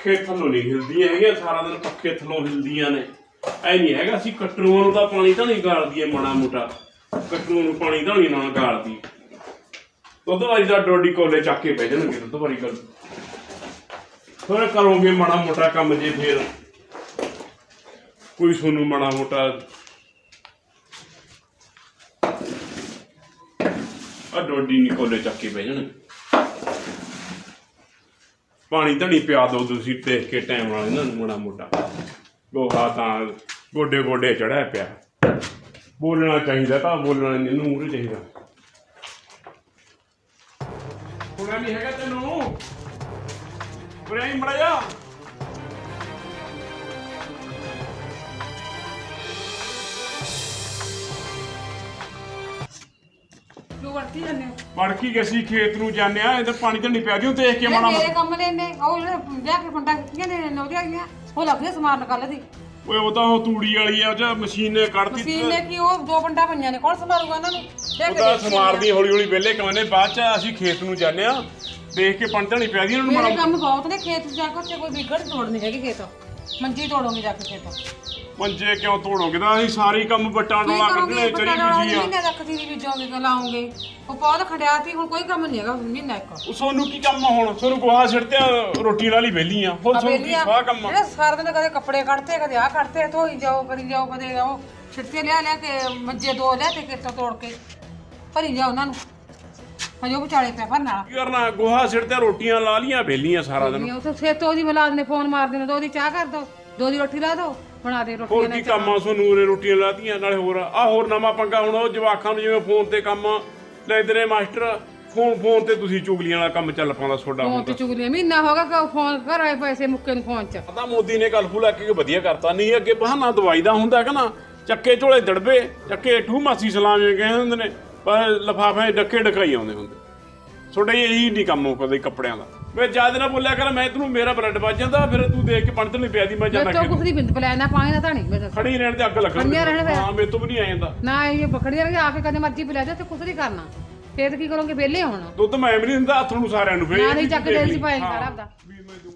ਪੱਖੇ ਥੱਲੋਂ ਨਹੀਂ ਹਿਲਦੀਆਂ ਹੈਗੀਆਂ, ਸਾਰਾ ਦਿਨ ਪੱਖੇ ਥੱਲੋਂ ਹਿਲਦੀਆਂ ਨੇ। ਐ ਨਹੀਂ ਹੈਗਾ ਅਸੀਂ ਕਟਰੂਆਂ ਨੂੰ ਤਾਂ ਪਾਣੀ ਤਾਂ ਨਹੀਂ ਗਾਲਦੀ ਮਾੜਾ ਮੋਟਾ। ਕਟਰੂਆਂ ਨੂੰ ਪਾਣੀ ਤਾਂ ਨਹੀਂ ਨਾਲ ਗਾਲਦੀ। ਦੁੱਧ ਵਾਲੀ ਦਾ ਡੋਡੀ ਕੋਲੇ ਚੱਕ ਕੇ ਬਹਿ ਜਾਣਗੇ ਦੁੱਧ ਵਾਲੀ ਗੱਲ ਫਿਰ ਕਰੋਗੇ ਮਾੜਾ ਮੋਟਾ ਕੰਮ ਜੇ ਫੇਰ। ਕੋਈ ਤੁਹਾਨੂੰ ਮਾੜਾ ਮੋਟਾ ਆ ਡੋਡੀ ਨਹੀਂ ਕੋਲੇ ਚੱਕ ਕੇ ਬਹਿ ਜਾਣਗੇ। ਪਾਣੀ ਨਹੀਂ ਪਿਆ ਦੋ ਤੁਸੀਂ ਦੇਖ ਕੇ ਟਾਈਮ ਨਾਲ ਇਹਨਾਂ ਨੂੰ ਮਾੜਾ ਮੋਟਾ। ਗੋਹਾ ਤਾਂ ਗੋਡੇ ਗੋਡੇ ਚੜਿਆ ਪਿਆ। ਬੋਲਣਾ ਚਾਹੀਦਾ ਤਾਂ ਬੋਲਣਾ ਨਹੀਂ ਇਹਨੂੰ ਮੂਰੇ ਚਾਹੀਦਾ। ਕੋਣਾ ਨਹੀਂ ਹੈਗਾ ਤੈਨੂੰ। ਉਰੇ ਆਈ ਮੜਾ ਜਾ ਤੂੰ ਵਰਤੀ ਜਾਂਦੇ ਹੋ। ਮੜਕੀ ਕੇ ਅਸੀਂ ਖੇਤ ਨੂੰ ਜਾਂਦੇ ਆ ਇਹਦਾ ਪਾਣੀ ਨਹੀਂ ਪਿਆ ਦਿਓ ਦੇਖ ਕੇ ਇਹ ਮਾੜਾ ਮੇਰੇ ਕੰਮ ਨੇ ਨੇ ਉਹ ਜਿਹੜੇ ਜਾ ਕੇ ਫੰਡਾ ਕੀਤੀਆਂ ਨੇ ਨੋਦੀਆਂ ਗਈਆਂ ਉਹ ਲੱਗਦੇ ਸਮਾਨ ਕੱਲ ਦੀ। ਓਏ ਉਹ ਤਾਂ ਉਹ ਤੂੜੀ ਵਾਲੀ ਆ ਜਾਂ ਮਸ਼ੀਨ ਨੇ ਕੱਢਤੀ ਮਸ਼ੀਨ ਨੇ ਕੀ ਉਹ ਦੋ ਫੰਡਾ ਪਈਆਂ ਨੇ ਕੌਣ ਸੰਭਾਲੂਗਾ ਇਹਨਾਂ ਨੂੰ? ਦੇਖ ਕੇ ਤਾਂ ਦੇਖ ਕੇ ਸਮਾਰਦੀ ਹੌਲੀ ਹੌਲੀ ਵਿਹਲੇ ਕਹਿੰਦੇ ਬਾਅਦ ਚ ਅਸੀਂ ਖੇਤ ਨੂੰ ਜਾਂਦੇ ਆ ਦੇਖ ਕੇ ਪਾਣੀ ਤਾਂ ਨਹੀਂ ਪਿਆ ਦੀ ਇਹਨਾਂ ਨੂੰ ਮੇਰੇ ਮਾੜਾ ਕੰਮ ਬਹੁਤ ਨੇ ਖੇਤ 'ਚ ਜਾ ਕੇ ਉੱਥੇ ਕੋਈ ਵਿਗੜ ਤੋੜਨੀ ਹੈਗੀ ਖੇਤ। ਮੰਜੀ ਤੋੜੋਗੇ ਜਾ ਕੇ ਖੇਤ ਮੰਜੇ ਕਿਉਂ ਤੋੜੋਗੇ? ਤਾਂ ਅਸੀਂ ਸਾਰੇ ਕੰਮ ਬੱਟਾਂ ਕੀ ਡੋਲਾ ਕਰੋਗੇ? ਕੱਢਣੇ ਚਰੀ ਨਾ ਬੀਜੀ ਆ। ਮਹੀਨੇ ਤੱਕ ਦੀ ਬੀਜੋਗੇ ਕਿ ਲਾਉਂਗੇ ਉਹ ਪੌਦ ਖੜਿਆਤੀ ਹੁਣ ਕੋਈ ਕੰਮ ਨਹੀਂ ਹੈਗਾ ਮਹੀਨਾ ਇੱਕ। ਉਹ ਸੋਨੂੰ ਕੀ ਕੰਮ ਆ ਹੁਣ? ਸੋਨੂੰ ਗੋਹਾ ਸਿੱਟਦੇ ਆ ਰੋਟੀ ਹੀ ਵਿਹਲੀ ਆ। ਹੋਰ ਸੋਨੂੰ ਕੀ ਸਵਾਹ ਕੰਮ ਆ? ਜਿਹੜੇ ਸਾਰਾ ਦਿਨ ਕਦੇ ਕੱਪੜੇ ਕੱਢਤੇ ਕਦੇ ਆ ਕੱਢਤੇ ਧੋਈ ਜਾਓ ਕਰੀ ਜਾਓ ਕਦੇ ਉਹ ਛਿੱਟੇ ਲਿਆ ਲਿਆ ਕੇ ਮੰਜੇ ਦੋ ਲਿਆ ਤੇ ਕਿੱਥੋਂ ਤੋੜ ਕੇ ਭਰੀ ਜਾਓ ਉਹਨਾਂ ਨੂੰ। ਹਜੇ ਉਹ ਵਿਚਾਲੇ ਪਿਆ ਭਰਨ ਵਾਲਾ ਕੀ ਕਰਨਾ? ਗੋਹਾ ਸਿੱਟਦੇ ਆ, ਰੋਟੀਆਂ ਲਾ ਲੀਆਂ ਵਿਹਲੀਆਂ ਸਾਰਾ ਦਿਨ। ਨਹੀਂ ਉਹ ਤਾਂ ਖੇਤੋਂ ਉਹਦੀ ਮਲਾਦ ਨੇ ਫੋਨ ਮਾਰ ਦੇਣਾ ਦੋ ਦੀ ਚਾਹ ਕਰ ਦੋ ਦੋ ਦੀ ਰੋਟੀ ਲਾ ਦੋ ਬਣਾ ਦੇ ਰੋਟੀਆਂ ਹੋਰ ਨੇ ਕੀ ਕੰਮ ਆ? ਸੋਨੂੰ ਉਰੇ ਰੋਟੀਆਂ ਲਾਤੀਆਂ ਨਾਲੇ ਹੋਰ ਆ ਹੋਰ ਨਵਾਂ ਪੰਗਾ ਹੁਣ ਉਹ ਜਵਾਕਾਂ ਨੂੰ ਜਿਵੇਂ ਫੋਨ ਤੇ ਕੰਮ ਲੈਦੇ ਨੇ ਮਾਸਟਰ ਫੋਨ ਫੋਨ ਤੇ ਤੁਸੀਂ ਚੁਗਲੀਆਂ ਵਾਲਾ ਕੰਮ ਚੱਲ ਪਾਉਂਦਾ ਤੁਹਾਡਾ ਫੋਨ ਹੁਣ ਤੇ ਚੁਗਲੀਆਂ ਮਹੀਨਾ ਹੋਗਾ ਕਿ ਫੋਨ ਕਰ ਆਏ ਪੈਸੇ ਮੁੱਕੇ ਨੂੰ ਫੋਨ 'ਚ। ਪਤਾ ਮੋਦੀ ਨੇ ਗੱਲ ਫੁਲਾ ਕੇ ਵਧੀਆ ਕਰਤਾ ਨਹੀਂ ਅੱਗੇ ਬਹਾਨਾ ਦਵਾਈ ਦਾ ਹੁੰਦਾ ਕਿ ਨਾ ਚੱਕੇ ਝੋਲੇ ਦੜਬੇ ਚੱਕੇ ਠੂ ਮਾਸੀ ਸਲਾਮੇ ਕਹਿੰਦੇ ਹੁੰਦੇ ਨੇ। ਪਰ ਲਫਾਫੇ ਡੱਕੇ ਡਕਾਈ ਆਉਂਦੇ ਹੁੰਦੇ। ਤੁਹਾਡੇ ਇਹੀ ਨਹੀਂ ਕੰਮ ਕਦੇ ਕੱਪੜਿਆਂ ਦਾ। ਵੇ ਜ਼ਿਆਦਾ ਨਾ ਬੋਲਿਆ ਕਰ ਮੈਂ ਤੈਨੂੰ ਮੇਰਾ ਬਲੱਡ ਵੱਜ ਜਾਂਦਾ ਫਿਰ ਤੂੰ ਦੇਖ ਕੇ ਪੰਡਤ ਨਹੀਂ ਪਿਆ ਦੀ ਮੈਂ ਤਾਂ ਕਿ ਕੁਛ ਨਹੀਂ ਬਿੰਦ ਪਲਾਇਆ ਨਾ ਪਾਣੀ ਨਾ ਧਾਣੀ ਮੇਰੇ ਖੜੀ ਰਹਿਣ ਤੇ ਅੱਗ ਲੱਗਣ। ਹਾਂ ਮੇਰੇ ਤੋਂ ਵੀ ਨਹੀਂ ਆ ਜਾਂਦਾ। ਨਾ ਇਹ ਬਖੜੀਆਂ ਰਗੇ ਆ ਕੇ ਕਦੇ ਮਰਜ਼ੀ ਪਿਲਾ ਦੇ ਤੇ ਕੁਛ ਨਹੀਂ ਕਰਨਾ। ਫੇਰ ਕੀ ਕਰੋਗੇ ਵਿਹਲੇ ਹੋਣਾ। ਦੁੱਧ ਮੈਂ ਵੀ ਨਹੀਂ ਦਿੰਦਾ ਹੱਥ ਨੂੰ ਸਾਰਿਆਂ ਨੂੰ ਫੇਰ ਨਾ ਨਹੀਂ ਚੱਕ। ਚ ਪਾਇਆ ਸਾਰਾ ਆਪਦਾ। ਵੀ ਮੈਂ ਦੂੰ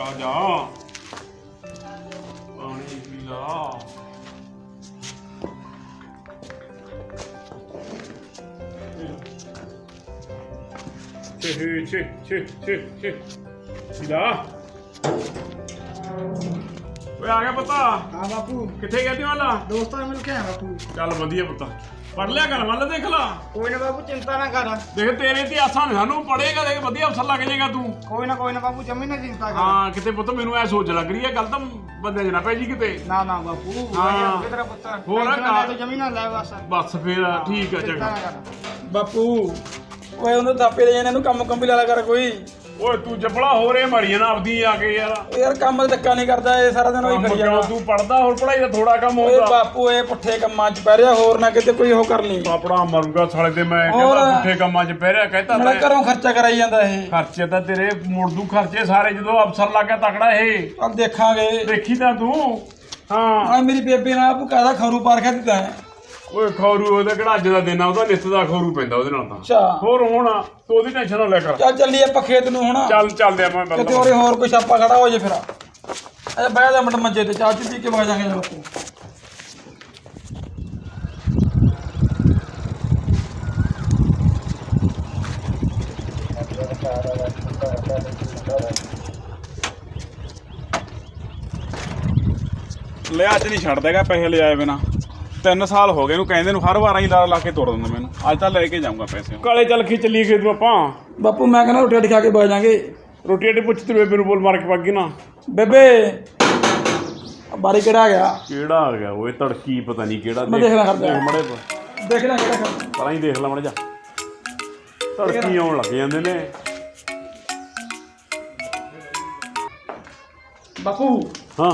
ਆ ਜਾ। ਪਾਣੀ ਪੀ ਲਾ ਓਏ ਆ ਗਿਆ ਪਤਾ ਹਾਂ ਬਾਪੂ ਕਿੱਥੇ ਗਏ ਤੇ ਵਾਲਾ ਦੋਸਤਾਂ ਨਾਲ ਮਿਲ ਕੇ ਆਇਆ ਬਾਪੂ ਚੱਲ ਵਧੀਆ ਪੁੱਤ ਪੜ ਲਿਆ ਕਰ ਵੱਲ ਦੇਖ ਲਾ ਕੋਈ ਨਾ ਬਾਪੂ ਚਿੰਤਾ ਨਾ ਕਰ। ਦੇਖ ਤੇਰੇ ਤੇ ਆਸਾਂ ਨੇ ਸਾਨੂੰ ਪੜੇਗਾ ਦੇਖ ਵਧੀਆ ਅਫਸਰ ਲੱਗ ਜਾਏਗਾ ਤੂੰ ਕੋਈ ਨਾ ਕੋਈ ਨਾ ਬਾਪੂ ਜਮੀ ਨਾ ਚਿੰਤਾ ਕਰ ਹਾਂ, ਕਿਤੇ ਪੁੱਤ ਮੈਨੂੰ ਐ ਸੋਚ ਲੱਗ ਰਹੀ ਹੈ ਗੱਲ ਤਾਂ ਬੰਦੇ ਜਨਾ ਪੈ ਜੀ ਕਿਤੇ। ਨਾ ਨਾ ਬਾਪੂ ਹਾਂ। ਤੇਰਾ ਹੋਰ ਨਾ ਘਰ- ਲੈ ਤੂੰ ਜਮੀ ਨਾ ਲੈ ਬਸ। ਬਸ ਫੇਰ ਠੀਕ ਆ ਚੰਗਾ। ਬਾਪੂ ਓਏ ਉਹਨੂੰ ਥਾਪੇ ਦੇ ਇਹਨਾਂ ਨੂੰ ਕੰਮ ਕੰਮ ਵੀ ਲਾ ਲਿਆ ਕਰ ਕੋਈ। ਓਏ ਤੂੰ ਜਬੜਾ ਹੋ ਰੇ ਮਾਰੀ ਨਾ ਆਪਦੀ ਆ ਕੇ ਯਾਰ। ਯਾਰ ਕੰਮ ਦਾ ਧੱਕਾ ਨਹੀਂ ਕਰਦਾ ਇਹ ਸਾਰਾ ਦਿਨ ਉਹੀ ਕੰਮ ਕਰੀ ਕਿਉਂ? ਜਾਣਾ ਤੂੰ ਪੜਦਾ ਹੋਰ ਪੜਾਈ ਦਾ ਥੋੜਾ ਕੰਮ ਓਏ ਹੁੰਦਾ। ਬਾਪੂ ਇਹ ਪੁੱਠੇ ਕੰਮਾਂ 'ਚ ਪੈ ਰਿਹਾ ਹੋਰ ਨਾ ਕਿਤੇ ਕੋਈ ਉਹ ਕਰ ਲਈ ਆਪਣਾ ਮਰੂਗਾ ਸਾਲੇ ਤੇ ਮੈਂ ਕਹਿੰਦਾ ਹੋਰ। ਪੁੱਠੇ ਕੰਮਾਂ 'ਚ ਪੈ ਰਿਹਾ ਕਹਿੰਦਾ ਤਾਂ ਘਰੋਂ ਖਰਚਾ ਕਰਾਈ ਜਾਂਦਾ ਇਹ। ਖਰਚੇ ਤਾਂ ਤੇਰੇ ਮੋੜ ਦੂ ਖਰਚੇ ਸਾਰੇ ਜਦੋਂ ਅਫਸਰ ਲੱਗ ਗਿਆ ਤਕੜਾ ਇਹ। ਚੱਲ ਦੇਖਾਂਗੇ। ਦੇਖੀ ਤਾਂ ਤੂੰ। ਹਾਂ। ਆ ਮੇਰੀ ਬੇਬੇ ਨਾਲ ਆਪੂ ਕਾਹਦਾ ਖਰੂ ਪਾਰ ਖਾ ਦਿੱਤਾ ਹੈ? ਓਏ ਖੌਰੂ ਉਹਦਾ ਕਿਹੜਾ ਅੱਜ ਦਾ ਦਿਨ ਆ? ਉਹਦਾ ਨਿੱਤ ਦਾ ਖੌਰੂ ਪੈਂਦਾ ਉਹਦੇ ਨਾਲ ਤਾਂ। ਅੱਛਾ। ਹੋਰ ਹੁਣ ਤੂੰ ਉਹਦੀ ਟੈਨਸ਼ਨ ਨਾ ਲੈ ਕਰ। ਚੱਲ ਚੱਲੀਏ ਆਪਾਂ ਖੇਤ ਨੂੰ ਹੁਣ। ਚੱਲ ਚੱਲਦੇ ਆ ਮੈਂ ਕਿਤੇ ਉਰੇ ਹੋਰ ਕੋਈ ਛਾਪਾ ਖੜਾ ਹੋ ਜੇ ਫਿਰ। ਅਜੇ ਬਹਿ ਜਾ ਮਿੰਟ ਮੰਜੇ ਤੇ ਚਾਹ ਚੁ ਪੀ ਕੇ ਵਗ ਜਾਾਂਗੇ ਬਾਪੂ ਲੈ ਅੱਜ ਨਹੀਂ ਛੱਡ ਦੇਗਾ ਪੈਸੇ ਲਿਆਏ ਬਿਨਾ। ਤਿੰਨ ਸਾਲ ਹੋ ਗਏ ਇਹਨੂੰ ਕਹਿੰਦੇ ਨੂੰ ਹਰ ਵਾਰ ਹੀ ਲਾ ਲਾ ਕੇ ਤੋੜ ਦਿੰਦਾ ਮੈਨੂੰ। ਅੱਜ ਤਾਂ ਲੈ ਕੇ ਜਾਊਂਗਾ ਪੈਸੇ ਕਾਲੇ ਚੱਲ ਖੀ ਚੱਲੀ ਖੇਤ ਨੂੰ ਆਪਾਂ। ਬਾਪੂ ਮੈਂ ਕਹਿੰਦਾ ਰੋਟੀ ਖਾ ਕੇ ਵਗ ਜਾਾਂਗੇ। ਰੋਟੀ ਰੋਟੀ ਪੁੱਛ ਤੇ ਬੇਬੇ ਨੂੰ ਬੋਲ ਮਾਰ ਕੇ ਪੱਗ ਗਈ ਨਾ। ਬੇਬੇ ਬਾਰੀ ਕਿਹੜਾ ਆ ਗਿਆ ਕਿਹੜਾ ਆ ਗਿਆ ਓਏ ਤੜਕੀ ਪਤਾ ਨਹੀਂ ਕਿਹੜਾ। ਮੈਂ ਦੇਖਣਾ। ਦੇਖ ਮੜੇ ਦੇਖ ਲੈ ਕਿਹੜਾ ਖੜਾ। ਪਰਾਂ ਹੀ ਦੇਖ ਲੈ ਮੜ ਜਾ ਤੜਕੀ ਆਉਣ ਲੱਗ ਜਾਂਦੇ ਨੇ। ਬਾਪੂ ਹਾਂ।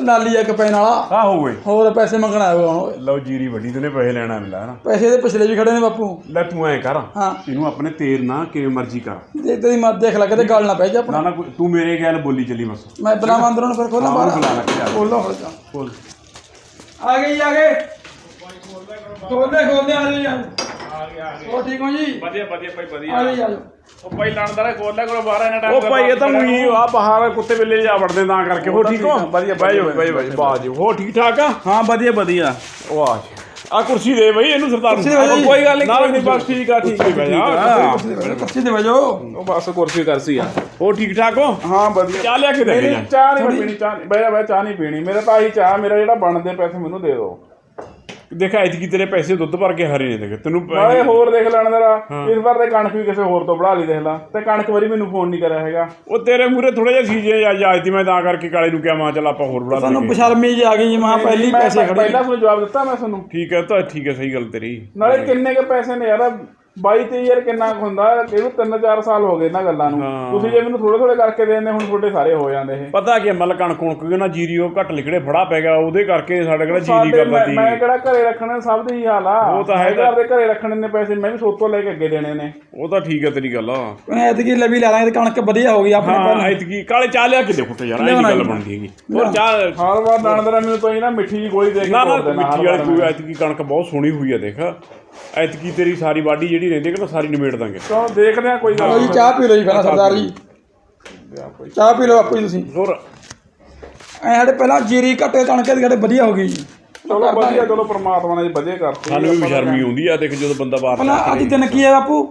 ਲਾਲੀ ਇੱਕ ਪੈਣ ਵਾਲਾ। ਆ ਹੋਵੇ ਹੋਰ ਪੈਸੇ ਮੰਗਣ ਆਇਆ ਹੁਣ। ਓਏ ਲਓ ਜੀਰੀ ਵੱਡੀ ਤੇ ਨੇ ਪੈਸੇ ਲੈਣਾ ਮਿਲਾ ਨਾ। ਪੈਸੇ ਦੇ ਪਿਛਲੇ ਵੀ ਖੜੇ ਨੇ ਬਾਪੂ। ਲੈ ਤੂੰ ਐ ਕਰ ਹਾਂ। ਇਹਨੂੰ ਆਪਣੇ ਤੇਰ ਨਾ ਕਿਵੇਂ ਮਰਜ਼ੀ ਕਰ। ਦੇਖ ਤੇਰੀ ਮਤ ਦੇਖ ਲੈ ਕਿਤੇ ਗੱਲ ਨਾ ਪੈ ਜਾ ਆਪਣਾ। ਨਾ ਨਾ ਕੋਈ- ਤੂੰ ਮੇਰੇ ਗੱਲ ਬੋਲੀ ਚੱਲੀ ਬਸ। ਮੈਂ ਬੁਲਾਵਾਂ ਅੰਦਰੋਂ ਨੂੰ ਫਿਰ ਖੋਲਾਂ ਹਾਂ, ਬਾਹਰ। ਬੁਲਾ ਲੈ ਕੇ ਜਾ। ਖੋਲੋ ਜਾ। ਬੋਲ ਆ ਗਈ ਆ ਗਏ ਖੋਲਦੇ ਖੋਲਦੇ ਆ ਰਹੀ ਆ। ਆ ਗਿਆ ਆ ਗਿਆ ਉਹ ਠੀਕ ਹੋ ਜੀ? ਵਧੀਆ ਵਧੀਆ ਭਾਈ ਆ ਵਧੀਆ ਜੀ ਆ ਜਾਓ। ਉਹ ਭਾਈ ਲੜਦਾ ਰਿਹਾ ਕੋਲ ਲੈ ਕੋਲ ਬਾਹਰ ਇਹਨਾਂ ਟਾਈਮ ਉਹ ਭਾਈ ਇਹ ਤਾਂ ਉਹੀ ਆ ਬਾਹਰ ਕੁੱਤੇ ਬਿੱਲੇ ਜਾ ਵੜਦੇ ਤਾਂ ਕਰਕੇ। ਹੋ? ਠੀਕ ਹੋ ਵਧੀਆ, ਬਾਈ ਵਧੀਆ, ਬਾਈ ਬਾਈ ਬਾਜ ਹੋ ਠੀਕ ਠਾਕ ਆ? ਹਾਂ ਵਧੀਆ ਵਧੀਆ। ਵਾਹ ਆ ਕੁਰਸੀ ਦੇ ਬਈ ਇਹਨੂੰ ਸਰਦਾਰ ਨੂੰ। ਦੇ। ਕੋਈ ਗੱਲ ਨਹੀਂ ਨਾ, ਕੋਈ ਨਹੀਂ ਬਸ ਠੀਕ ਆ ਠੀਕ ਆ ਕੁਰਸੀ ਹਾਂ ਤੇ ਵਜੋ ਉਹ ਬਸ ਕੁਰਸੀ ਕਰਸੀ ਆ। ਹੋ ਠੀਕ ਠਾਕ ਹੋ? ਹਾਂ ਵਧੀਆ। ਚਾਹ ਲਿਆ ਕੇ ਦੇ। ਚਾਹ ਨਹੀਂ ਪੀਣੀ ਚਾਹ ਨਹੀਂ ਬਈ ਬਈ ਚਾਹ ਨਹੀਂ ਪੀਣੀ। ਮੇਰਾ ਤਾਂ ਆਹੀ ਚਾਹ ਮੇਰਾ ਜਿਹੜਾ ਬਣਦੇ ਪੈਸੇ ਮੈਨੂੰ ਦੇ ਦਿਓ। ਦੇਖਾ ਇਤਕੀ ਤੇਰੇ ਪੈਸੇ ਦੁੱਧ ਭਰ ਕੇ ਹਰੇ ਨੇ ਦੇਖ ਤੈਨੂੰ ਨਾਲੇ ਹੋਰ ਦੇਖ ਲੈਣ ਜਰਾ ਇਸ ਵਾਰ ਤੇ ਕਣਕ ਵੀ ਕਿਸੇ ਹੋਰ ਤੋਂ ਬੜਾ ਲਈ ਦੇਖ ਲਾ। ਤੇ ਕਣਕ ਵਾਰੀ ਮੈਨੂੰ ਫੋਨ ਨਹੀਂ ਕਰਿਆ ਹੈਗਾ। ਉਹ ਤੇਰੇ ਮੂਰੇ ਥੋੜਾ ਜਿਹਾ ਸੀਜੇ ਆ ਜਾਇਤੀ ਮੈਂ ਤਾਂ ਕਰਕੇ ਕਾਲੇ ਨੂੰ ਕਿਹਾ ਮਾਂ ਚੱਲ ਆਪਾਂ ਹੋਰ ਬੜਾ ਸਾਨੂੰ। ਪਛਰਮੀ ਜੀ ਆ ਗਈ ਜੀ ਮਾਂ ਪਹਿਲੀ ਮੈਂ ਪੈਸੇ ਖੜੇ। ਪਹਿਲਾਂ ਤੁਹਾਨੂੰ ਜਵਾਬ ਦਿੱਤਾ ਮੈਂ ਤੁਹਾਨੂੰ। ਠੀਕ ਹੈ ਤਾਂ ਠੀਕ ਹੈ ਸਹੀ ਗੱਲ ਤੇਰੀ। ਨਾਲੇ ਕਿੰਨੇ ਕੇ ਪੈਸੇ ਨੇ ਯਾਰ 22 23000 ਕਿੰਨਾ ਕੁ ਹੁੰਦਾ ਇਹਨੂੰ 3-4 ਸਾਲ ਹੋ ਗਏ ਇਹਨਾਂ ਗੱਲਾਂ ਨੂੰ। ਹਾਂ। ਤੁਸੀਂ ਜੇ ਮੈਨੂੰ ਥੋੜੇ ਥੋੜੇ ਕਰਕੇ ਦੇ ਦਿੰਦੇ ਹੁਣ ਤੁਹਾਡੇ ਸਾਰੇ ਹੋ ਜਾਂਦੇ ਇਹ। ਪਤਾ ਕੀ ਮਲ ਕਣਕ ਕੁਣਕ ਨਾ ਜੀਰੀ ਉਹ ਘੱਟ ਲਿਖੜੇ ਫੜਾ ਪੈ ਗਿਆ ਉਹਦੇ ਕਰਕੇ ਸਾਡੇ ਕਿਹੜਾ ਜੀਰੀ ਸਾਡੇ ਕਰਦਾ ਮੈਂ ਸੀ ਮੈਂ ਕਿਹੜਾ ਘਰੇ ਰੱਖਣੇ ਸਭ ਦੇ ਹੀ ਹਾਲ ਆ। ਉਹ ਤਾਂ ਹੈਗਾ। ਘਰ ਦੇ ਘਰੇ ਰੱਖਣੇ ਨੇ ਪੈਸੇ ਮੈਂ ਵੀ ਸੋਤੋਂ ਲੈ ਕੇ ਅੱਗੇ ਦੇਣੇ ਨੇ। ਉਹ ਤਾਂ ਠੀਕ ਹੈ ਤੇਰੀ ਗੱਲ ਐਤਕੀ ਲਵੀ ਲੈ ਲਾਂਗੇ ਤੇ ਕਣਕ ਵਧੀਆ ਹੋ ਗਈ ਆਪਣੇ ਹਾਂ ਐਤਕੀ ਕਾਲੇ ਚਾਹ ਲਿਆ ਕੇ ਦੇ ਫੁੱਟ ਯਾਰ ਨੀ ਗੱਲ ਬਣਦੀ ਹੈਗੀ। ਹੋਰ ਚਾਹ ਹਾਲ ਵਾਰ ਦਾਣਦਾਰਾ ਮੈਨੂੰ ਤਾਂ ਇਹ ਨਾ ਮਿੱਠੀ ਜਿਹੀ ਗੋਲੀ ਦੇ ਕੇ ਨਾ ਨਾ ਤੋੜ ਦੇਣਾ ਹਰ ਵਾਲੀ ਵਾਰ ਕੋਈ ਐਤਕੀ ਕਣਕ ਬਹੁਤ ਸੋਹਣੀ ਹੋਈ ਆ ਦੇਖ। ਐਤਕੀ ਤੇਰੀ ਸਾਰੀ ਵਾਢੀ ਜਿਹੜੀ ਰਹਿੰਦੀ ਹੈ ਕਿ ਸਾਰੀ ਨਿਬੇੜ ਦਾਂਗੇ। ਚਲੋ ਦੇਖਦੇ ਆ ਕੋਈ ਗੱਲ ਲਓ ਜੀ ਚਾਹ ਪੀ ਲਓ ਜੀ ਪਹਿਲਾਂ ਸਰਦਾਰ ਜੀ। ਚਾਹ ਪੀ ਲਓ ਆਪੂ ਜੀ ਤੁਸੀਂ। ਹੋਰ? ਐ ਸਾਡੇ ਪਹਿਲਾਂ ਜੀਰੀ ਘੱਟੇ ਕਣਕ ਦੀ ਸਾਡੇ ਵਧੀਆ ਹੋ ਗਈ ਜੀ। ਚਲੋ ਵਧੀਆ ਚਲੋ ਪ੍ਰਮਾਤਮਾ ਨੇ ਜੀ ਵਧੀਆ ਕਰਤੀ। ਸਾਨੂੰ ਵੀ ਸ਼ਰਮੀ ਆਉਂਦੀ ਆ ਦੇਖ ਜਦੋਂ ਬੰਦਾ ਬਾਹਰ ਪਹਿਲਾਂ ਅੱਜ ਦਿਨ ਕੀ ਹੈ ਬਾਪੂ?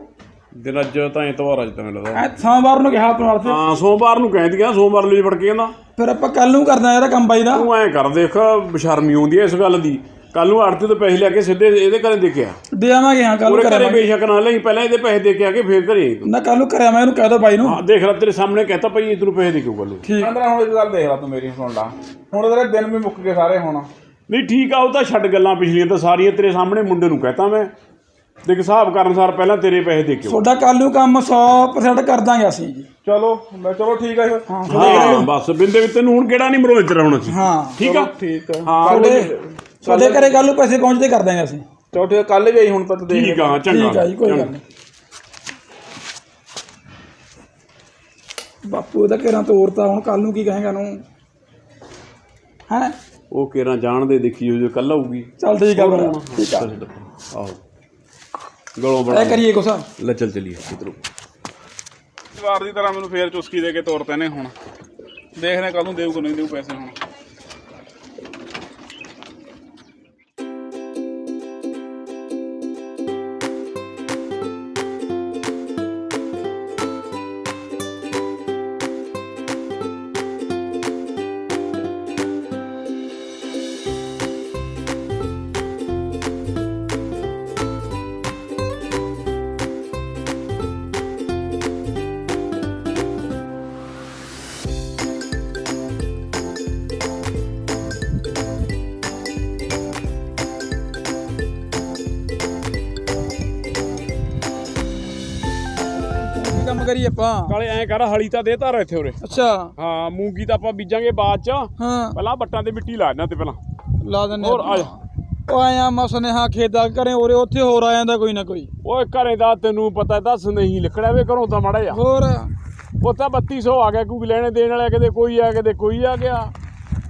ਦਿਨ ਅੱਜ ਤਾਂ ਐਤਵਾਰ ਅੱਜ ਤਾਂ ਮੈਨੂੰ ਲੱਗਦਾ। ਐ ਸੋਮਵਾਰ ਨੂੰ ਕਿਹਾ ਆਪਣੇ ਨਾਲ ਤੇ ਹਾਂ ਸੋਮਵਾਰ ਨੂੰ ਕਹਿੰਦੀਆਂ ਸੋਮਵਾਰ ਲਈ ਫੜ ਕੇ ਕਹਿੰਦਾ ਫਿਰ ਆਪਾਂ ਕੱਲ ਨੂੰ ਕਰਦਾ ਇਹਦਾ ਕੰਮ ਬਾਈ ਦਾ। ਤੂੰ ਐਂ ਕਰ ਦੇਖ ਬਸ਼ਰਮੀ ਆਉਂਦੀ ਐ ਇਸ ਗੱਲ ਦੀ। ਕੱਲ ਨੂੰ ਆੜਤੀ ਤੋਂ ਪੈਸੇ ਲੈ ਕੇ ਸਿੱਧੇ ਇਹਦੇ ਘਰੇ ਦੇ ਕੇ ਆ। ਦੇ ਆਵਾਂਗੇ ਹਾਂ ਕੱਲ ਨੂੰ ਉਹਦੇ ਘਰੇ ਬੇਸ਼ੱਕ ਨਾ ਲਈ ਪਹਿਲਾਂ ਇਹਦੇ ਪੈਸੇ ਦੇ ਕੇ ਆ ਕੇ ਫੇਰ ਘਰੇ ਆਈ ਤੂੰ। ਨਾ ਕੱਲ ਨੂੰ ਕਰਿਆ ਮੈਂ ਇਹਨੂੰ ਕਹਿ ਦੋ ਬਾਈ ਨੂੰ। ਹਾਂ ਦੇਖ ਲੈ ਤੇਰੇ ਸਾਹਮਣੇ ਕਹਤਾ ਭਈ ਇਹ ਤੈਨੂੰ ਪੈਸੇ ਦੇ ਕਿਉਂ ਗੱਲ ਠੀਕ। ਅੰਦਰ ਹੁਣ ਇੱਕ ਗੱਲ ਦੇਖ ਲੈ ਤੂੰ ਮੇਰੀ ਸੁਣ ਲਾ। ਹੁਣ ਤੇਰੇ ਦਿਨ ਵੀ ਮੁੱਕ ਗਏ ਸਾਰੇ ਹੁਣ। ਨਹੀਂ ਠੀਕ ਆ ਉਹ ਤਾਂ ਛੱਡ ਗੱਲਾਂ ਪਿਛਲੀਆਂ ਤਾਂ ਸਾਰੀਆਂ ਤੇਰੇ ਸਾਹਮਣੇ ਮੁੰਡੇ ਨੂੰ ਕਹਤਾ ਮੈਂ। ਦੇਖ ਹਿਸਾਬ ਕਰਨ ਸਾਰ ਪਹਿਲਾਂ ਤੇਰੇ ਪੈਸੇ ਦੇ ਕੇ ਆਓ। ਤੁਹਾਡਾ ਕੱਲ ਨੂੰ ਕੰਮ 100% ਕਰ ਦਾਂਗੇ ਅਸੀਂ ਜੀ। ਚਲੋ ਮੈਂ ਚਲੋ ਠੀਕ ਆ ਫਿਰ ਹਾਂ ਬਸ ਬਿੰਦੇ ਵਿੱਚ ਤੈਨੂੰ ਹੁਣ ਕਿਹੜਾ ਨਹੀਂ ਮਰੋ ਇੱਧਰ ਆਉਣਾ ਸੀ। ਹਾਂ। ਠੀਕ ਆ? ਠੀਕ ਆ। ਹਾਂ। ਤੁਹਾਡੇ ਤੁਹਾਡੇ ਘਰੇ ਕੱਲ ਨੂੰ ਪੈਸੇ ਪਹੁੰਚਦੇ ਕਰ ਦਾਂਗੇ ਅਸੀਂ। ਠੀਕ ਕੱਲ ਵੀ ਆਈ ਹੁਣ ਤੱਕ ਦੇਖ ਠੀਕ ਆ ਚੰਗਾ ਠੀਕ ਆ ਜੀ ਕੋਈ ਗੱਲ ਨਹੀਂ। ਬਾਪੂ ਇਹਦਾ ਘੇਰਾ ਤੋੜਤਾ ਹੁਣ ਕੱਲ ਨੂੰ ਕੀ ਕਹੇਗਾ ਨੂੰ ਹੈ? ਉਹ ਕਿਹੜਾ ਜਾਣਦੇ ਦੇਖੀ ਜੋ ਕੱਲ ਆਊਗੀ। ਚੱਲ ਠੀਕ ਆ ਫਿਰ। ਠੀਕ ਆ। ਆਹੋ। ਗਲੋਂ ਬੜਾ ਇਹ ਕਰੀਏ ਕੁਛ। ਲੈ ਚੱਲ ਚਲੀਏ। ਇਧਰੋਂ ਵਾਰ ਦੀ ਤਰ੍ਹਾਂ ਮੈਨੂੰ ਫੇਰ ਚੁਸਕੀ ਦੇ ਕੇ ਤੋਰਤੇ ਨੇ ਹੁਣ। ਦੇਖਦੇ ਕੱਲ ਨੂੰ ਦੇਊ ਕਿ ਨਹੀਂ ਦੇਊ ਪੈਸੇ ਹੁਣ। ਕੀ ਕੰਮ ਕਰੀਏ ਆਪਾਂ। ਕਾਲੇ ਐਂ ਕਰ ਹਲੀ ਤਾਂ ਦੇ ਧਾਰ ਇੱਥੇ ਉਰੇ। ਅੱਛਾ। ਹਾਂ ਮੂੰਗੀ ਤਾਂ ਆਪਾਂ ਬੀਜਾਂਗੇ ਬਾਅਦ ਚ। ਹਾਂ। ਪਹਿਲਾਂ ਬੱਟਾਂ ਤੇ ਮਿੱਟੀ ਲਾ ਇਹਨਾਂ ਤੇ ਪਹਿਲਾਂ। ਲਾ ਦਿੰਨੇ ਹੋਰ ਆ ਜਾ। ਉਹ ਆਇਆ ਮਸਨੇ ਹਾਂ ਖੇਦਾ ਕਰੇ ਉਰੇ ਉੱਥੇ ਹੋਰ ਆ ਜਾਂਦਾ ਕੋਈ ਨਾ ਕੋਈ। ਓਏ ਘਰੇ ਦਾ ਤੈਨੂੰ ਪਤਾ ਦੱਸ ਨਹੀਂ ਲਿਖੜਾ ਵੇ ਘਰੋਂ ਤਾਂ ਮੜਾ ਜਾ ਹੋਰ। ਉਹ ਤਾਂ 3200 ਆ ਗਿਆ ਕੋਈ ਲੈਣੇ ਦੇਣ ਵਾਲਾ ਕਦੇ ਕੋਈ ਆ ਕਦੇ ਕੋਈ ਆ ਗਿਆ।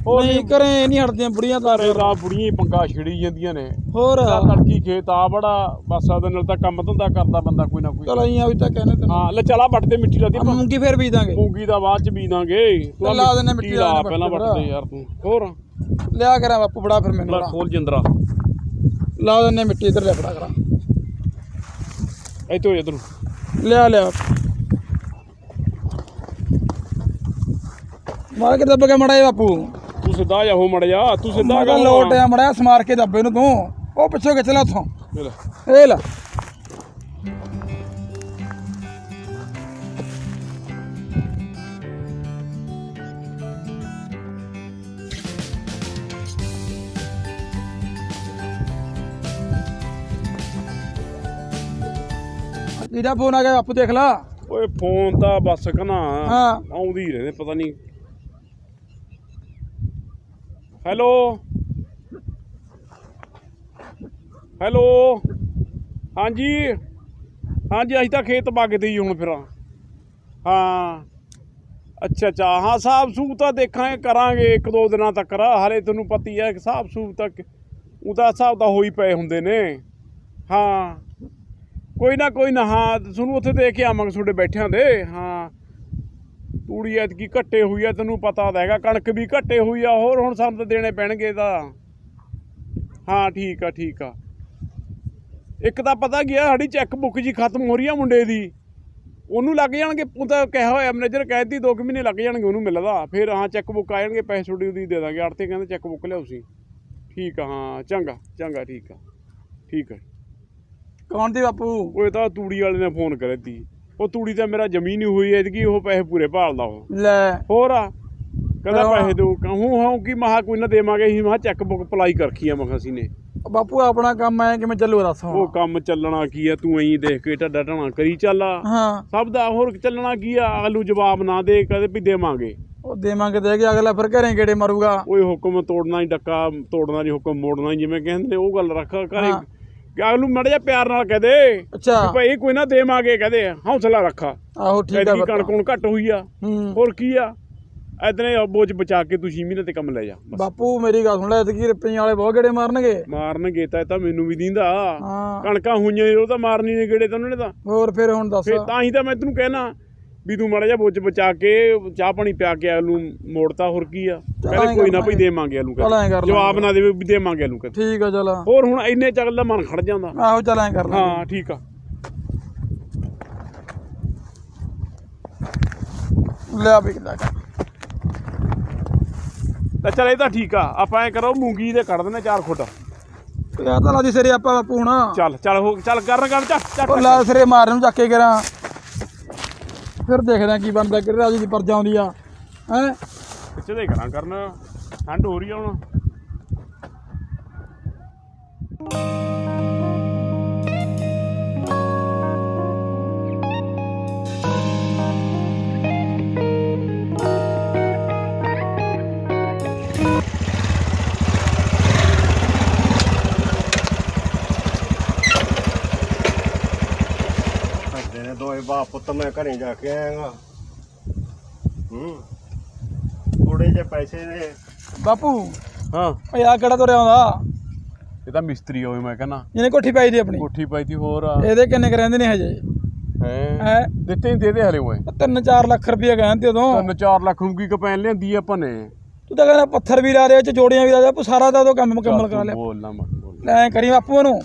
ਹੋਰ ਨਹੀਂ ਕਰੇ ਨਹੀਂ ਹਟਦੀਆਂ ਬੁੜੀਆਂ ਤਾਂ ਤਾਂ ਬੁੜੀਆਂ ਹੀ ਪੰਗਾ ਛਿੜੀ ਜਾਂਦੀਆਂ ਨੇ। ਹੋਰ। ਤਾਂ ਤੜਕੀ ਖੇਤ ਆ ਬੜਾ ਬਸ ਉਹਦੇ ਨਾਲ ਤਾਂ ਕੰਮ ਧੰਦਾ ਕਰਦਾ ਬੰਦਾ ਕੋਈ ਨਾ ਕੋਈ। ਚਲ ਆਈਆਂ ਵੀ ਤਾਂ ਕਹਿੰਦੇ ਤੈਨੂੰ। ਹਾਂ ਲੈ ਚਲਾ ਤੇ ਮਿੱਟੀ ਲਾ ਦੀ ਆ ਮੂੰਗੀ ਫੇਰ ਬੀਜ ਦਾਂਗੇ। ਮੂੰਗੀ ਦਾ ਬਾਅਦ ਚ ਬੀਜਾਂਗੇ ਤੂੰ ਲਾ ਦਿੰਦੇ ਮਿੱਟੀ ਲਾ ਲਾ ਦਿੰਦੇ ਪਹਿਲਾਂ ਦੇ ਯਾਰ ਤੂੰ। ਹੋਰ? ਲਿਆ ਕਰਾਂ ਬਾਪੂ ਬੜਾ ਫਿਰ ਮੈਨੂੰ ਲੈ। ਖੋਲ ਜਿੰਦਰਾ। ਲਾ ਦਿੰਨੇ ਮਿੱਟੀ ਇਧਰ ਲੈ ਫੜਾ ਕਰਾਂ। ਇੱਥੇ ਇਧਰ। ਲਿਆ ਲਿਆ। ਮਾਰ ਕੇ ਦੱਬ ਕੇ ਮੜਾ ਬਾਪੂ। ਤੂੰ ਸਿੱਧਾ ਜਾ ਹੋ ਮੜ ਜਾ ਤੂੰ ਸਿੱਧਾ ਮੈਂ ਕਿਹਾ ਕਰ ਲੋਟ ਆ ਮੜਿਆ ਸਮਾਰ ਕੇ ਦੱਬੇ ਨੂੰ ਤੂੰ। ਉਹ ਪਿੱਛੋਂ ਖਿੱਚ ਲੈ ਉੱਥੋਂ। ਇਹ ਲੈ। ਇਹਦਾ ਫੋਨ ਆ ਗਿਆ ਬਾਪੂ ਦੇਖ ਲਾ। ਓਏ ਫੋਨ ਤਾਂ ਬਸ ਕਨਾ ਹਾਂ। ਆਉਂਦੀ ਰਹਿੰਦੇ ਪਤਾ ਨਹੀਂ ਹੈਲੋ ਹੈਲੋ ਹਾਂਜੀ? ਹਾਂਜੀ, ਅਸੀਂ ਤਾਂ ਖੇਤ ਬਾਗਦੇ ਹੀ ਹੁਣ ਫਿਰ। ਹਾਂ। ਅੱਛਾ ਅੱਛਾ। ਹਾਂ, ਸਾਫ਼ ਸੂਫ ਤਾਂ ਦੇਖਾਂਗੇ, ਕਰਾਂਗੇ ਇੱਕ ਦੋ ਦਿਨਾਂ ਤੱਕ। ਹਾਲੇ ਤੈਨੂੰ ਪਤੀ ਹੈ, ਸਾਫ਼ ਸੂਫ ਤੱਕ। ਉਹਦਾ ਹਿਸਾਬ ਤਾਂ ਹੋਈ ਪਏ ਹੁੰਦੇ ਨੇ। ਹਾਂ। ਕੋਈ ਨਾ ਕੋਈ ਨਾ। ਹਾਂ, ਤੁਹਾਨੂੰ ਉੱਥੇ ਦੇਖ ਕੇ ਆਵਾਂਗੇ ਤੁਹਾਡੇ ਬੈਠਿਆਂ ਦੇ। ਹਾਂ। ਤੂੜੀ ਐਤਕੀ ਘੱਟੇ ਹੋਈ ਆ ਤੈਨੂੰ ਪਤਾ ਤਾਂ ਹੈਗਾ ਕਣਕ ਵੀ ਘੱਟੇ ਹੋਈ ਆ ਹੋਰ ਹੁਣ ਸਾਨੂੰ ਤਾਂ ਦੇਣੇ ਪੈਣਗੇ ਤਾਂ। ਹਾਂ ਠੀਕ ਆ ਠੀਕ ਆ। ਇੱਕ ਤਾਂ ਪਤਾ ਗਿਆ ਸਾਡੀ ਚੈੱਕ ਬੁੱਕ ਜੀ ਖਤਮ ਹੋ ਰਹੀ ਆ ਮੁੰਡੇ ਦੀ। ਉਹਨੂੰ ਲੱਗ ਜਾਣਗੇ ਉਹ ਤਾਂ ਕਿਹਾ ਹੋਇਆ ਮੈਨੇਜਰ ਕਹਿੰਦੀ 2 ਮਹੀਨੇ ਲੱਗ ਜਾਣਗੇ ਉਹਨੂੰ ਮਿਲਦਾ ਫਿਰ ਹਾਂ ਚੈੱਕ ਬੁੱਕ ਆ ਜਾਣਗੇ ਪੈਸੇ ਛੋਟੀ ਉਹਦੀ ਦੇ ਦਾਂਗੇ। ਆੜਤੇ ਕਹਿੰਦੇ ਚੈੱਕ ਬੁੱਕ ਲਿਆਓ ਸੀ ਠੀਕ ਆ ਹਾਂ ਚੰਗਾ ਚੰਗਾ ਠੀਕ ਆ। ਠੀਕ ਆ ਕੌਣ ਦੀ ਬਾਪੂ? ਉਹ ਤਾਂ ਤੂੜੀ ਵਾਲੇ ਨੇ ਫੋਨ ਕਰਿਆ ਤੀ। ਉਹ ਤੂੜੀ ਤਾਂ ਮੇਰਾ ਜ਼ਮੀਨ ਹੀ ਹੋਈ ਐਤਕੀ ਉਹ ਪੈਸੇ ਪੂਰੇ ਭਾਲਦਾ ਉਹ। ਲੈ। ਹੋਰ ਆ? ਕਹਿੰਦਾ ਹਾਂ। ਪੈਸੇ ਦਿਓ। ਕਹੂੰ ਹਾਂ ਕਿ ਮਹਾ ਕੋਈ ਨਾ ਦੇਵਾਂਗੇ ਅਸੀਂ। ਮਹਾ ਚੈੱਕ ਬੁੱਕ ਅਪਲਾਈ ਕਰ ਰੱਖੀ ਆ ਮਖਾ ਅਸੀਂ ਨੇ। ਬਾਪੂ ਆਪਣਾ ਕੰਮ ਐ ਕਿਵੇਂ ਚੱਲੂ ਦੱਸ ਉਹ ਹੁਣ ਕੰਮ ਚੱਲਣਾ ਕੀ ਆ? ਤੂੰ ਐਂ ਦੇਖ ਕੇ ਢੱਡਾ ਢਣਾ ਕਰੀ ਚੱਲ ਆ। ਹਾਂ। ਸਭ ਦਾ ਹੋਰ ਚੱਲਣਾ ਕੀ ਆ? ਆਲੂ ਜਵਾਬ ਨਾ ਦੇ ਕਦੇ ਵੀ ਦੇਵਾਂਗੇ। ਉਹ ਦੇਵਾਂਗੇ ਦੇ ਕੇ ਅਗਲਾ ਫਿਰ ਘਰੇ ਗੇੜੇ ਮਾਰੂਗਾ। ਓਏ ਹੁਕਮ ਤੋੜਨਾ ਹੀ ਡੱਕਾ ਤੋੜਨਾ ਨਹੀਂ ਹੁਕਮ ਮੋੜਨਾ ਹੀ ਜਿਵੇਂ ਕਹਿੰਦੇ ਨੇ ਉਹ ਗੱਲ ਰੱਖ ਘਰੇ। ਕਿ ਆਲੂ ਮੜ ਜਾ ਪਿਆਰ ਨਾਲ ਕਹਦੇ ਅੱਛਾ। ਭਾਈ ਕੋਈ ਨਾ ਦੇਵਾਂਗੇ ਕਹਦੇ ਹੌਸਲਾ ਰੱਖਾ। ਆਹੋ ਠੀਕ ਆ ਕਣਕ ਹੁਣ ਘੱਟ ਹੋਈ ਆ। ਹੋਰ ਕੀ ਆ? ਇਤਨੇ ਬੋਝ ਬਚਾ ਕੇ ਤੁਸੀਂ ਮਹੀਨੇ ਤੇ ਕੰਮ ਲੈ ਜਾ ਬਾਪੂ ਮੇਰੀ ਗੱਲ ਸੁਣ ਲੈ ਇਤਕੀ ਰੁਪਈਆਂ ਵਾਲੇ ਬਹੁਤ ਗੇੜੇ ਮਾਰਨਗੇ। ਮਾਰਨਗੇ ਤਾਂ ਇਹ ਤਾਂ ਮੈਨੂੰ ਵੀ ਦਿੰਦਾ। ਕਣਕਾਂ ਹੋਈਆਂ ਉਹ ਤਾਂ ਮਾਰਨੀ ਨੇ ਗੇੜੇ ਤਾਂ ਉਹਨਾਂ ਨੇ ਤਾਂ। ਹੋਰ ਫਿਰ ਹੁਣ ਦੱਸ। ਫੇ ਤਾਂ ਹੀ ਤਾਂ ਮੈਂ ਤੈਨੂੰ ਕਹਿਣਾ ਵੀ ਤੂੰ ਮਾੜਾ ਜਿਹਾ ਬੋਝ ਬਚਾ ਕੇ ਚਾਹ ਪਾਣੀ ਪਿਆ ਕੇ ਆਲੂ ਮੋੜਤਾ ਹੋਰ ਕੀ ਆ? ਕਹਿੰਦੇ ਕੋਈ ਨਾ ਕਰ ਭਈ। ਦੇਵਾਂਗੇ ਆਲੂ ਕਰ ਜਵਾਬ ਨਾ ਦੇਵੇ ਵੀ ਦੇਵਾਂਗੇ ਆਲੂ ਕਹਿੰਦੇ ਠੀਕ ਆ ਚਲ। ਹੋਰ ਹੁਣ ਇੰਨੇ ਚੱਲ ਦਾ ਮਨ ਖੜ ਜਾਂਦਾ। ਆਹੋ ਚੱਲ ਐਂ ਕਰ ਲਾ ਹਾਂ ਠੀਕ ਆ। ਲੈ ਵੀ ਲੈ ਕਰ। ਤਾਂ ਚਲ ਇਹ ਤਾਂ ਠੀਕ ਆ। ਆਪਾਂ ਐ ਕਰੋ ਮੂੰਗੀ ਦੇ ਕੱਢ ਦਿੰਦੇ ਚਾਰ ਖੁੱਟ ਯਾ ਤਾਂ ਲਾ ਦੀ ਸਿਰੇ ਆਪਾਂ ਬਾਪੂ ਹੁਣ ਚੱਲ ਚੱਲ ਹੋ ਚੱਲ ਕਰਨ ਕਰਨ ਚੱਲ ਚੱਲ। ਉਹ ਲੈ ਸਿਰੇ ਮਾਰਨ ਨੂੰ ਚੱਕ ਕੇ ਕਰਾਂ। ਫਿਰ ਦੇਖਦੇ ਆ ਕੀ ਬਣਦਾ, ਕਿਹੜੇ ਰਾਜੀ ਦੀ ਪਰਜਾ ਆਉਂਦੀ ਆ। ਹੈ? ਪਿੱਛੇ ਦੇ ਕਰਾਂ ਕਰਨ। ਠੰਡ ਹੋ ਰਹੀ ਆ ਹੁਣ। ਪੁੱਤ ਮੈਂ ਘਰੇ ਜਾ ਕੇ ਆਇਆਗਾ। ਹੂੰ। ਥੋੜੇ ਜਿਹੇ ਪੈਸੇ ਨੇ। ਬਾਪੂ ਹਾਂ। ਓਏ ਆ ਕਿਹੜਾ ਤੁਰਿਆ ਆਉਂਦਾ? ਇਹ ਤਾਂ ਮਿਸਤਰੀ ਹੋਵੇ ਮੈਂ ਕਹਿੰਦਾ। ਜਿਹਨੇ ਕੋਠੀ ਪਾਈ ਦੀ ਆਪਣੀ। ਕੋਠੀ ਪਾਈ ਤੀ ਹੋਰ। ਆ ਇਹਦੇ ਕਿੰਨੇ ਕੁ ਰਹਿੰਦੇ ਨੇ ਹਜੇ? ਹੈ? ਹੈ? ਦਿੱਤੇ ਨਹੀਂ ਦੇ ਦੇ ਹਲੇ ਓਏ। 3-4 ਲੱਖ ਰੁਪਏ ਕਹਿੰਦੇ ਉਦੋਂ। 3-4 ਲੱਖ ਨੂੰ ਕੀ ਕਪੈਨ ਲਿਆਂਦੀ ਆਪਾਂ ਨੇ। ਤੂੰ ਤਾਂ ਕਹਿੰਦਾ ਪੱਥਰ ਵੀ ਲਾ ਰਿਹਾ ਚ ਜੋੜੀਆਂ ਵੀ ਲਾ ਰਿਹਾ ਸਾਰਾ ਤਾਂ ਉਦੋਂ ਕੰਮ ਮੁਕੰਮਲ ਕਰਾ ਲਿਆ। ਬੋਲਣਾ ਮਤ ਬੋਲ ਲੈ ਐਂ ਕਰੀ ਬਾਪੂ ਇਹਨੂੰ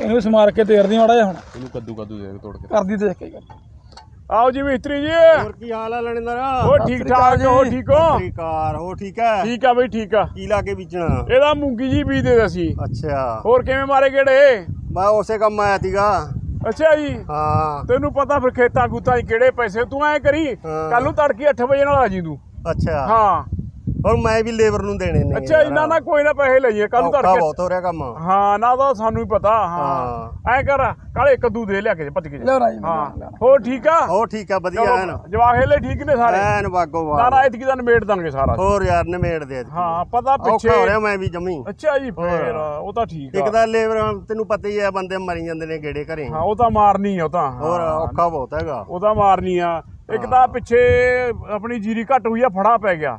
ਇਹਨੂੰ ਸਮਾਰ ਕੇ ਤੇਰਦੀ ਮਾੜਾ ਜਿਹਾ ਹੁਣ। ਇਹਨੂੰ ਕੱਦੂ ਕੱਦੂ ਦੇ ਤੋੜ ਕੇ। ਕਰਦੀ ਦੇਖ ਕੇ। ਗੱਲ ਆਓ ਜੀ ਮਿਸਤਰੀ ਜੀ। ਹੋਰ ਕੀ ਹਾਲ ਆ ਲੈਣੇਦਾਰਾ ਹੋਰ ਠੀਕ ਠਾਕ ਹੋ ਠੀਕ ਹੋ? ਸ੍ਰੀਕਾਰ ਹੋ ਠੀਕ ਹੈ? ਠੀਕ ਆ ਬਈ ਠੀਕ ਆ। ਕੀ ਲਾ ਕੇ ਵੇਚਣਾ ਇਹਦਾ ਮੂੰਗੀ ਜੀ ਬੀਜ ਦੇ ਅਸੀਂ ਅੱਛਾ। ਹੋਰ ਕਿਵੇਂ ਮਾਰੇ ਗੇੜੇ? ਮੈਂ ਉਸੇ ਕੰਮ ਆਇਆ ਸੀਗਾ। ਅੱਛਾ ਜੀ। ਹਾਂ। ਤੈਨੂੰ ਪਤਾ ਫਿਰ ਖੇਤਾਂ ਗੂਤਾਂ ਕਿਹੜੇ ਪੈਸੇ ਤੂੰ ਐ ਕਰੀ ਹਾਂ। ਕੱਲ ਨੂੰ ਤੜਕੀ 8 ਵਜੇ ਨਾਲ ਆ ਜੀ ਤੂੰ। ਅੱਛਾ। ਹਾਂ। ਹੁਣ ਮੈਂ ਵੀ ਲੇਬਰ ਨੂੰ ਦੇਣੇ ਨੇ ਅੱਛਾ ਜੀ ਨਾ ਨਾ ਕੋਈ ਨਾ ਪੈਸੇ ਲਈਏ ਕੱਲ ਨੂੰ ਔਖਾ ਤੜਕੇ ਬਹੁਤ ਹੋ ਰਿਹਾ ਕੰਮ। ਹਾਂ ਨਾ ਤਾਂ ਸਾਨੂੰ ਹੀ ਪਤਾ ਹਾਂ। ਐ ਕਰ ਕਾਲੇ ਕੱਦੂ ਦੇ ਲਿਆ ਕੇ ਭੱਜ ਕੇ। ਹਾਂ। ਹੋਰ ਠੀਕ ਆ? ਹੋ ਠੀਕ ਆ ਵਧੀਆ ਐਨ। ਜਵਾਹੇਲੇ ਠੀਕ ਨੇ ਸਾਰੇ? ਐਨ ਨਾ ਨਾ ਬਾਗ ਇਤਕੀ ਤਾਂ ਨਿਬੇੜ ਦਾਂਗੇ ਸਾਰਾ। ਹੋਰ ਯਾਰ ਨਿਮੇੜ ਦੇ। ਹਾਂ ਪਤਾ ਪਿੱਛੇ ਹੋ ਰਿਹਾ ਮੈਂ ਵੀ ਜਮੀ। ਅੱਛਾ ਜੀ ਫੇਰ ਉਹ ਤਾਂ ਠੀਕ ਇੱਕ ਆ ਤਾਂ ਲੇਬਰ ਤੈਨੂੰ ਪਤਾ ਹੀ ਆ ਬੰਦੇ ਮਰੀ ਜਾਂਦੇ ਨੇ ਗੇੜੇ ਘਰੇ। ਹਾਂ ਉਹ ਤਾਂ ਮਾਰਨੀ ਆ ਉਹ ਤਾਂ। ਹੋਰ ਔਖਾ ਬਹੁਤ ਹੈਗਾ। ਉਹ ਤਾਂ ਮਾਰਨੀ ਆ। ਇੱਕ ਤਾਂ ਪਿੱਛੇ ਆਪਣੀ ਜੀਰੀ ਘਟ ਹੋਈ ਆ ਫੜਾ ਪੈ ਗਿਆ।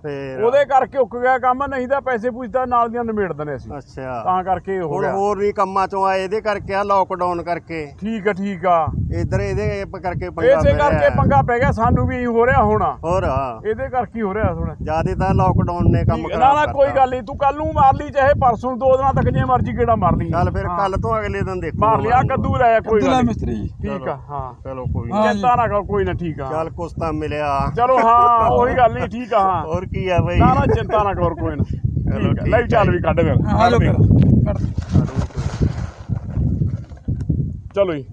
ਉਹਦੇ ਕਰਕੇ ਉੱਕ ਗਿਆ ਕੰਮ ਨਹੀਂ ਤਾਂ ਪੈਸੇ ਪੁੱਛਦਾ ਨਾਲ ਦੀਆਂ ਨਿਬੇੜ ਦਨੇ ਅਸੀਂ। ਅੱਛਾ। ਤਾਂ ਕਰਕੇ ਹੋ ਗਿਆ। ਹੋਰ ਨਹੀਂ ਕੰਮਾਂ ਚੋਂ ਆਏ ਇਹਦੇ ਕਰਕੇ ਆ ਲੋਕਡਾਊਨ ਕਰਕੇ। ਠੀਕ ਆ ਠੀਕ ਆ। ਇਧਰ ਇਹਦੇ ਕਰਕੇ ਪੰਗਾ ਇਸੇ ਕਰਕੇ। ਪੰਗਾ ਪੈ ਗਿਆ ਸਾਨੂੰ ਵੀ ਹੋ ਰਿਹਾ ਹੋਣਾ। ਹੋਰ ਇਹਦੇ ਕਰਕੇ ਹੀ ਹੋ ਰਿਹਾ ਥੋੜਾ ਜਿਆਦੇ ਤਾਂ ਲੋਕਡਾਊਨ ਨੇ ਕੰਮ ਨਾ ਖਰਾਬ ਨਾ ਕੋਈ। ਗੱਲ ਨਹੀਂ ਤੂੰ ਕੱਲ ਨੂੰ ਮਾਰ ਲਈ ਚਾਹੇ ਪਰਸੋਂ ਦੋ ਦਿਨਾਂ ਤੱਕ ਜੇ ਮਰਜ਼ੀ ਕਿਹੜਾ ਮਾਰ ਲਈ। ਚੱਲ ਫਿਰ। ਕੱਲ ਤੋਂ ਅਗਲੇ ਦਿਨ ਦੇਖੋ। ਮਾਰ ਲਿਆ ਕੱਦੂ ਲੈ ਆ ਕੋਈ ਗੱਲ ਨੀ। ਮਿਸਤਰੀ। ਠੀਕ ਆ ਹਾਂ। ਚਲੋ ਕੋਈ। ਚਿੰਤਾ ਨਾ ਕਰ ਕੋਈ ਨਾ ਠੀਕ ਆ। ਚੱਲ ਕੁਛ ਤਾਂ ਮਿਲਿਆ। ਚਲੋ ਹਾਂ ਉਹੀ ਗੱਲ ਨਹੀਂ ਠੀਕ ਆ ਹਾਂ। ਹੋਰ ਕੀ ਆ ਬਈ? ਨਾ ਨਾ ਚਿੰਤਾ ਨਾ ਕਰ ਕੋਈ ਨਾ। ਚਲੋ ਲੈ ਚੱਲ ਵੀ ਕੱਢ ਫਿਰ। ਹਾਂ ਲੋ ਦੇ। ਚਲੋ ਜੀ।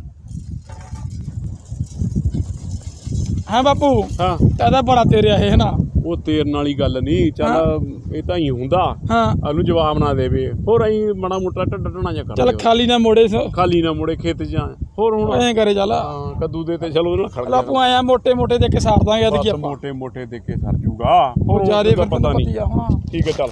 ਹਾਂ ਬਾਪੂ? ਹਾਂ। ਇਹਦਾ ਬੜਾ ਤੇਰੇ ਇਹ ਹੈ ਨਾ। ਉਹ ਤੇਰਨ ਵਾਲੀ ਗੱਲ ਨਹੀਂ ਚੱਲ ਇਹ ਤਾਂ ਹੀ ਹੁੰਦਾ। ਹਾਂ। ਉਹਨੂੰ ਜਵਾਬ ਨਾ ਦੇਵੇ। ਹੋਰ ਅਸੀਂ ਮਾੜਾ ਮੋਟਾ ਢਣਾ ਜਾ ਕਰ ਚੱਲ। ਖਾਲੀ ਨਾ ਮੋੜੇ ਸ- ਖਾਲੀ ਨਾ ਮੁੜੇ ਖੇਤ ਜਾਂ ਹੋਰ ਹੁਣ ਐਂ ਕਰੇ ਚੱਲ। ਕੱਦੂ ਦੇ ਤੇ ਚਲੋ ਉਹਨਾਂ ਖੜ ਆਪੂ ਆਇਆ ਮੋਟੇ ਮੋਟੇ ਦੇ ਕੇ ਸਾਰ ਦਾਂਗੇ ਇਹਦੇ ਕੀ ਆਪਾਂ। ਮੋਟੇ ਮੋਟੇ ਦੇ ਕੇ ਸਰ ਜੂਗਾ। ਹੋਰ ਜਿਆਦੇ ਪਤਾ ਨਹੀਂ। ਠੀਕ ਹੈ ਚੱਲ।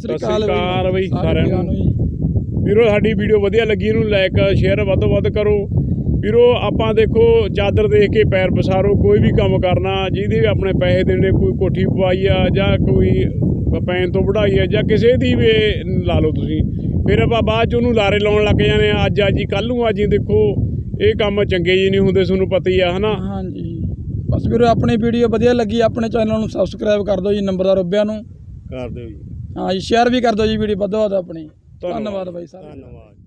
ਸਤਿ ਸ੍ਰੀ ਅਕਾਲ ਬਈ। ਸਾਰਿਆਂ ਨੂੰ। ਵੀਰੋ ਸਾਡੀ ਵੀਡੀਓ ਵਧੀਆ ਲੱਗੀ ਇਹਨੂੰ ਲਾਈਕ ਸ਼ੇਅਰ ਵੱਧ ਤੋਂ ਵੱਧ ਕਰੋ। ਵੀਰੋ ਆਪਾਂ ਦੇਖੋ ਚਾਦਰ ਦੇਖ ਕੇ ਪੈਰ ਪਸਾਰੋ ਕੋਈ ਵੀ ਕੰਮ ਕਰਨਾ ਜਿਹਦੇ ਵੀ ਆਪਣੇ ਪੈਸੇ ਦੇਣੇ ਕੋਈ ਕੋਠੀ ਪਵਾਈ ਆ ਜਾਂ ਕੋਈ ਪੈਨ ਤੋਂ ਵਢਾਈ ਆ ਜਾਂ ਕਿਸੇ ਦੀ ਵੀ ਲਾ ਲਓ ਤੁਸੀਂ। ਫਿਰ ਆਪਾਂ ਬਾਅਦ ਚ ਉਹਨੂੰ ਲਾਰੇ ਲਾਉਣ ਲੱਗ ਜਾਂਦੇ ਆ ਅੱਜ ਆ ਜੀ ਕੱਲ ਨੂੰ ਆ ਜੀ ਦੇਖੋ ਇਹ ਕੰਮ ਚੰਗੇ ਜੀ ਨਹੀਂ ਹੁੰਦੇ ਤੁਹਾਨੂੰ ਪਤਾ ਹੀ ਆ ਹਨਾ? ਹਾਂਜੀ। ਬਸ ਵੀਰੋ ਆਪਣੀ ਵੀਡੀਓ ਵਧੀਆ ਲੱਗੀ ਆਪਣੇ ਚੈਨਲ ਨੂੰ ਸਬਸਕ੍ਰਾਈਬ ਕਰ ਦਿਓ ਜੀ ਨੰਬਰਦਾਰ ਰੁੱਬਿਆਂ ਨੂੰ। ਕਰ ਦਿਓ ਜੀ। ਹਾਂ ਜੀ ਸ਼ੇਅਰ ਵੀ ਕਰ ਦਿਓ ਜੀ ਵੀਡੀਓ ਵੱਧ ਤੋਂ ਵੱਧ ਆਪਣੀ। ਧੰਨਵਾਦ ਬਾਈ ਸਾਹਿਬ। ਧੰਨਵਾਦ।